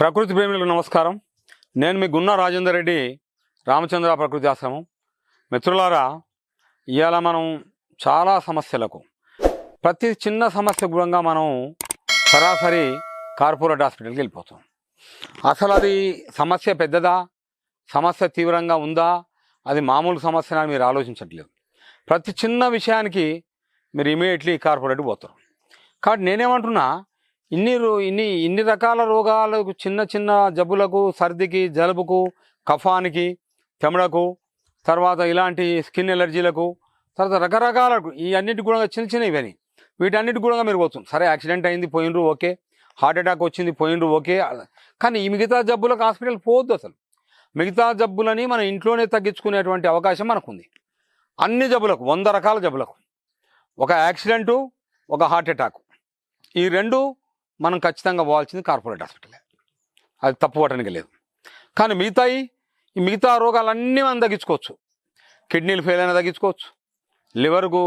ప్రకృతి ప్రేమికులకు నమస్కారం. నేను మీ గున్న రాజేందర్ రెడ్డి రామచంద్ర ప్రకృతి ఆశ్రమం. మిత్రులారా ఇవాళ మనం చాలా సమస్యలకు ప్రతి చిన్న సమస్య కూడా మనం సరాసరి కార్పొరేట్ హాస్పిటల్కి వెళ్ళిపోతాం. అసలు అది సమస్య పెద్దదా? సమస్య తీవ్రంగా ఉందా? అది మామూలు సమస్య అని మీరు ఆలోచించట్లేదు. ప్రతి చిన్న విషయానికి మీరు ఇమీడియట్లీ కార్పొరేట్కి పోతారు. కాబట్టి నేనేమంటున్నా ఇన్ని రో- ఇన్ని ఇన్ని రకాల రోగాలకు చిన్న చిన్న జబ్బులకు సర్దికి జలుబుకు కఫానికి చెమడకు తర్వాత ఇలాంటి స్కిన్ ఎలర్జీలకు తర్వాత రకరకాల ఈ అన్నిటి కూడా చిన్న చిన్న ఇవని వీటన్నిటి కూడా మీరు పోతుంది సరే యాక్సిడెంట్ అయింది పోయినరు ఓకే. హార్ట్ అటాక్ వచ్చింది పోయినరు ఓకే. కానీ ఈ మిగతా జబ్బులకు హాస్పిటల్ పోవద్దు అసలు. మిగతా జబ్బులని మన ఇంట్లోనే తగ్గించుకునేటువంటి అవకాశం మనకుంది. అన్ని జబ్బులకు వంద రకాల జబ్బులకు. ఒక యాక్సిడెంటు ఒక హార్ట్ అటాక్. ఈ రెండు మనం ఖచ్చితంగా పోవాల్సింది కార్పొరేట్ హాస్పిటలే. అది తప్పు పట్టడానికి లేదు. కానీ మిగతాయి ఈ మిగతా రోగాలన్నీ మనం తగ్గించుకోవచ్చు. కిడ్నీలు ఫెయిల్ అయినా తగ్గించుకోవచ్చు. లివర్కు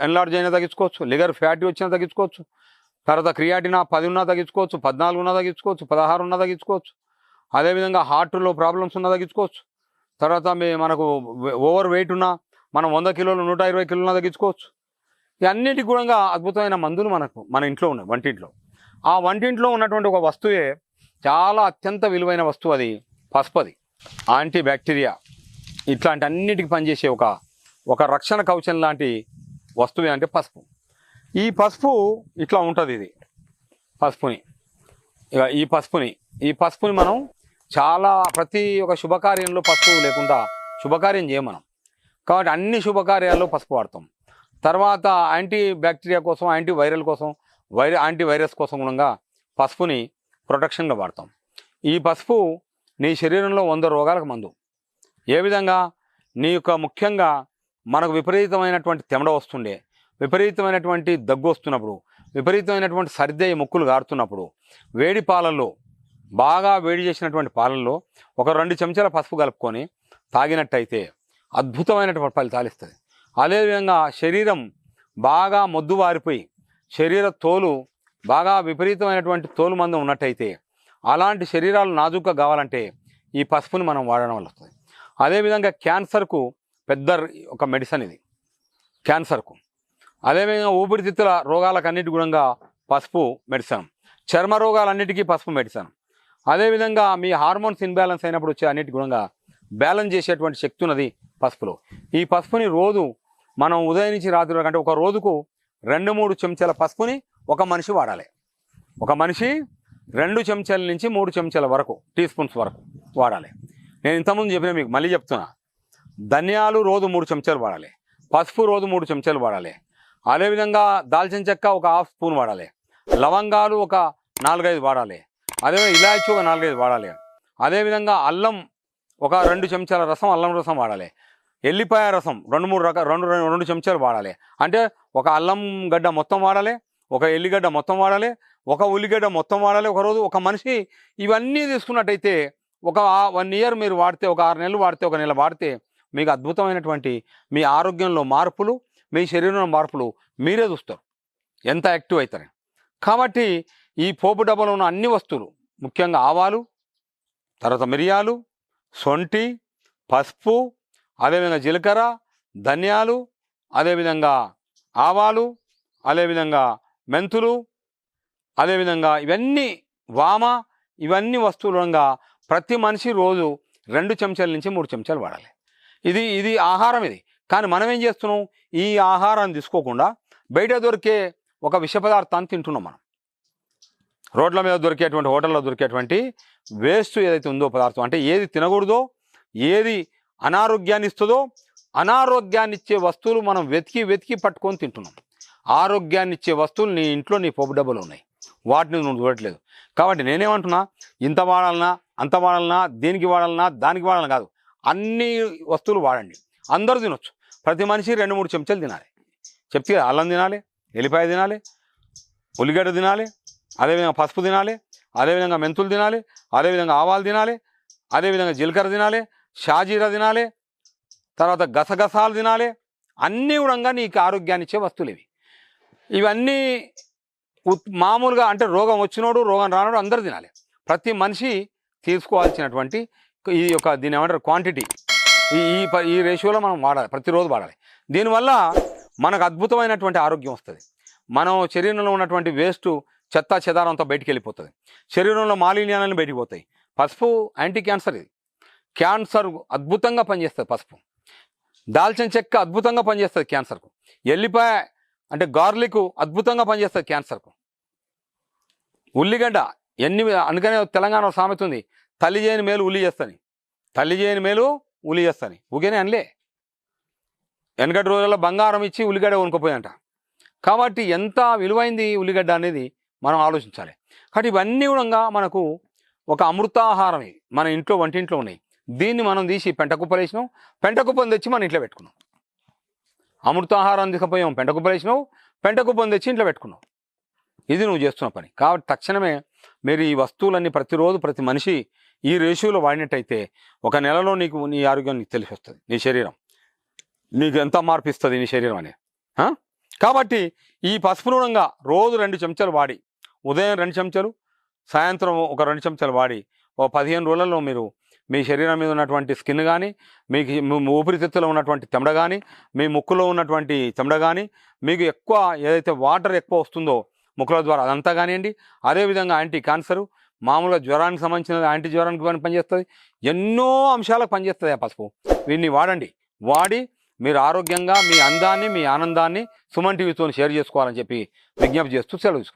ఎన్లార్జ్ అయినా తగ్గించుకోవచ్చు. లివర్ ఫ్యాటీ వచ్చినా తగ్గించుకోవచ్చు. తర్వాత క్రియాటినా పది ఉన్నా తగ్గించుకోవచ్చు. పద్నాలుగు ఉన్నా తగ్గించుకోవచ్చు. పదహారు ఉన్నా తగ్గించుకోవచ్చు. అదేవిధంగా హార్ట్లో ప్రాబ్లమ్స్ ఉన్నా తగ్గించుకోవచ్చు. తర్వాత మీ మనకు ఓవర్ వెయిట్ ఉన్నా మనం వంద కిలోలు నూట ఇరవై కిలోలు తగ్గించుకోవచ్చు. ఇవన్నిటి కూడా అద్భుతమైన మందులు మనకు మన ఇంట్లో ఉన్నాయి వంటింట్లో. ఆ వంటింట్లో ఉన్నటువంటి ఒక వస్తువే చాలా అత్యంత విలువైన వస్తువు అది పసుపు అది యాంటీ బ్యాక్టీరియా ఇట్లాంటి అన్నిటికి పనిచేసే ఒక ఒక రక్షణ కవచం లాంటి వస్తువు అంటే పసుపు. ఈ పసుపు ఇట్లా ఉంటుంది ఇది పసుపుని. ఇక ఈ పసుపుని ఈ పసుపుని మనం చాలా ప్రతి ఒక శుభకార్యంలో పసుపు లేకుండా శుభకార్యం చేయం మనం. కాబట్టి అన్ని శుభకార్యాల్లో పసుపు వాడతాం. తర్వాత యాంటీ బ్యాక్టీరియా కోసం యాంటీ వైరల్ కోసం వైర యాంటీ వైరస్ కోసం కూడా పసుపుని ప్రొటెక్షన్గా వాడతాం. ఈ పసుపు నీ శరీరంలో వంద రోగాలకు మందు. ఏ విధంగా? నీ యొక్క ముఖ్యంగా మనకు విపరీతమైనటువంటి తెమడ వస్తుండే. విపరీతమైనటువంటి దగ్గు వస్తున్నప్పుడు విపరీతమైనటువంటి సర్ది ముక్కులు గారుతున్నప్పుడు వేడి పాలల్లో బాగా వేడి చేసినటువంటి పాలల్లో ఒక రెండు చెంచాల పసుపు కలుపుకొని తాగినట్టయితే అద్భుతమైనటువంటి ఫలితాలు ఇస్తుంది అదేవిధంగా శరీరం బాగా మొద్దువారిపోయి శరీర తోలు బాగా విపరీతమైనటువంటి తోలు మందం ఉన్నట్టయితే అలాంటి శరీరాలు నాజుగ్గా కావాలంటే ఈ పసుపుని మనం వాడడం వల్ల వస్తుంది. అదేవిధంగా క్యాన్సర్కు పెద్ద ఒక మెడిసిన్ ఇది. క్యాన్సర్కు. అదేవిధంగా ఊపిరితిత్తుల రోగాలకన్నిటి గుణంగా పసుపు మెడిసిన్ చర్మ రోగాలన్నిటికీ పసుపు మెడిసిన్ అదేవిధంగా మీ హార్మోన్స్ ఇన్బ్యాలెన్స్ అయినప్పుడు వచ్చే అన్నిటి గుణంగా బ్యాలెన్స్ చేసేటువంటి శక్తి ఉన్నది పసుపులో. ఈ పసుపుని రోజు మనం ఉదయం నుంచి రాత్రి వరకు అంటే ఒక రోజుకు రెండు మూడు చెంచాల పసుపుని ఒక మనిషి వాడాలి. ఒక మనిషి రెండు చెంచాల నుంచి మూడు చెంచాల వరకు టీ స్పూన్స్ వరకు వాడాలి. నేను ఇంతకుముందు చెప్పిన మీకు మళ్ళీ చెప్తున్నా. ధనియాలు రోజు మూడు చెంచాలు వాడాలి. పసుపు రోజు మూడు చెంచాలు వాడాలి. అదేవిధంగా దాల్చిన చెక్క ఒక హాఫ్ స్పూన్ వాడాలి. లవంగాలు ఒక నాలుగైదు వాడాలి. అదేవిధంగా ఇలాచి ఒక నాలుగైదు వాడాలి. అదేవిధంగా అల్లం ఒక రెండు చెంచాల రసం అల్లం రసం వాడాలి. ఎల్లిపాయ రసం రెండు మూడు రకాల రెండు రెండు రెండు చెంచాలు వాడాలి. అంటే ఒక అల్లం గడ్డ మొత్తం వాడాలి ఒక ఎల్లిగడ్డ మొత్తం వాడాలి ఒక ఉల్లిగడ్డ మొత్తం వాడాలి ఒకరోజు ఒక మనిషి ఇవన్నీ తీసుకున్నట్టయితే ఒక వన్ ఇయర్ మీరు వాడితే ఒక ఆరు నెలలు వాడితే ఒక నెల వాడితే మీకు అద్భుతమైనటువంటి మీ ఆరోగ్యంలో మార్పులు మీ శరీరంలో మార్పులు మీరే చూస్తారు. ఎంత యాక్టివ్ అవుతారని కాబట్టి ఈ పోపు డబ్బాలో ఉన్న అన్ని వస్తువులు ముఖ్యంగా ఆవాలు తర్వాత మిరియాలు సొంటి పసుపు అదేవిధంగా జీలకర్ర ధనియాలు అదేవిధంగా ఆవాలు అదేవిధంగా మెంతులు అదేవిధంగా ఇవన్నీ వామ ఇవన్నీ వస్తువులంగా ప్రతి మనిషి రోజు రెండు చెంచాల నుంచి మూడు చెంచాలు వాడాలి. ఇది ఇది ఆహారం ఇది. కానీ మనం ఏం చేస్తున్నాం? ఈ ఆహారాన్ని తీసుకోకుండా బయట దొరికే ఒక విష పదార్థాన్ని తింటున్నాం మనం. రోడ్ల మీద దొరికేటువంటి హోటల్లో దొరికేటువంటి వేస్ట్ ఏదైతే ఉందో పదార్థం అంటే ఏది తినకూడదో ఏది అనారోగ్యాన్ని ఇస్తుందో అనారోగ్యాన్ని ఇచ్చే వస్తువులు మనం వెతికి వెతికి పట్టుకొని తింటున్నాం. ఆరోగ్యాన్ని ఇచ్చే వస్తువులు నీ ఇంట్లో నీ పప్పు డబ్బులు ఉన్నాయి. వాటిని నువ్వు చూడట్లేదు. కాబట్టి నేనేమంటున్నా ఇంత వాడాలన్నా అంత వాడాలన్నా దేనికి వాడాలన్నా దానికి వాడాలన్నా కాదు. అన్ని వస్తువులు వాడండి. అందరూ తినొచ్చు. ప్రతి మనిషి రెండు మూడు చెంచాలు తినాలి. చెప్తే అల్లం తినాలి ఎల్లిపాయ తినాలి ఉల్లిగడ్డ తినాలి అదేవిధంగా పసుపు తినాలి అదేవిధంగా మెంతులు తినాలి అదేవిధంగా ఆవాలు తినాలి అదేవిధంగా జీలకర్ర తినాలి షాజీరా తినాలి తర్వాత గసగసాలు తినాలి అన్నీ కూడా నీకు ఆరోగ్యాన్ని ఇచ్చే వస్తువులు ఇవి ఇవన్నీ ఉత్- మామూలుగా అంటే రోగం వచ్చినోడు రోగం రానోడు అందరు తినాలి. ప్రతి మనిషి తీసుకోవాల్సినటువంటి ఈ యొక్క దీని ఏమంటారు? క్వాంటిటీ ఈ ఈ ప- ఈ రేషియోలో మనం వాడాలి ప్రతిరోజు వాడాలి. దీనివల్ల మనకు అద్భుతమైనటువంటి ఆరోగ్యం వస్తుంది. మనం శరీరంలో ఉన్నటువంటి వేస్ట్ చెత్త చెదారంతో బయటికి వెళ్ళిపోతుంది శరీరంలో మాలిన్యాలను బయటికి పోతాయి. పసుపు యాంటీ క్యాన్సర్ ఇది. క్యాన్సర్ అద్భుతంగా పనిచేస్తుంది పసుపు. దాల్చిన చెక్క అద్భుతంగా పనిచేస్తుంది క్యాన్సర్కు ఎల్లిపాయ అంటే గార్లిక్ అద్భుతంగా పనిచేస్తుంది క్యాన్సర్కు ఉల్లిగడ్డ ఎన్ని అందుకనే తెలంగాణ సామెత ఉంది తల్లి చేయని మేలు ఉల్లి చేస్తాను. తల్లి చేయని మేలు ఉల్లి చేస్తాను. ఊకేనే అనలే. వెనకటి రోజుల్లో బంగారం ఇచ్చి ఉల్లిగడ్డ కొనుక్కపోయాయంట కాబట్టి ఎంత విలువైంది ఉల్లిగడ్డ అనేది మనం ఆలోచించాలి. కాబట్టి ఇవన్నీ కూడా మనకు ఒక అమృతాహారం మన ఇంట్లో వంటింట్లో ఉన్నాయి. దీన్ని మనం తీసి పెంట కుప్పలు వేసినాం. పెంట తెచ్చి మనం ఇంట్లో పెట్టుకున్నాం. అమృతాహారం తీసుకుపోయాం పెంట కుప్పలు వేసినావు. పెంట తెచ్చి ఇంట్లో పెట్టుకున్నావు. ఇది నువ్వు చేస్తున్న పని. కాబట్టి తక్షణమే మీరు ఈ వస్తువులన్నీ ప్రతిరోజు ప్రతి మనిషి ఈ రేషియోలో వాడినట్టయితే ఒక నెలలో నీకు నీ ఆరోగ్యం నీకు తెలిసి వస్తుంది. నీ శరీరం. నీకు ఎంత మార్పు ఇస్తుంది నీ శరీరం అనేది? కాబట్టి ఈ పసుపు నూనెగా రోజు రెండు చెంచాలు వాడి ఉదయం రెండు చెంచాలు సాయంత్రం ఒక రెండు చెంచాలు వాడి ఓ పదిహేను రోజులలో మీరు మీ శరీరం మీద ఉన్నటువంటి స్కిన్ కానీ మీకు ఊపిరితిత్తులో ఉన్నటువంటి తెమడ కానీ మీ ముక్కులో ఉన్నటువంటి చెమడ కానీ మీకు ఎక్కువ ఏదైతే వాటర్ ఎక్కువ వస్తుందో ముక్కుల ద్వారా అదంతా కానివ్వండి అదేవిధంగా యాంటీ క్యాన్సరు మామూలుగా జ్వరానికి సంబంధించిన యాంటీ జ్వరానికి కానీ పనిచేస్తుంది. ఎన్నో అంశాలకు పనిచేస్తుంది ఆ పసుపు. వీటిని వాడండి. వాడి మీరు ఆరోగ్యంగా మీ అందాన్ని మీ ఆనందాన్ని సుమన్ టీవీతో షేర్ చేసుకోవాలని చెప్పి విజ్ఞప్తి చేస్తూ సెలవు తీసుకుంటాం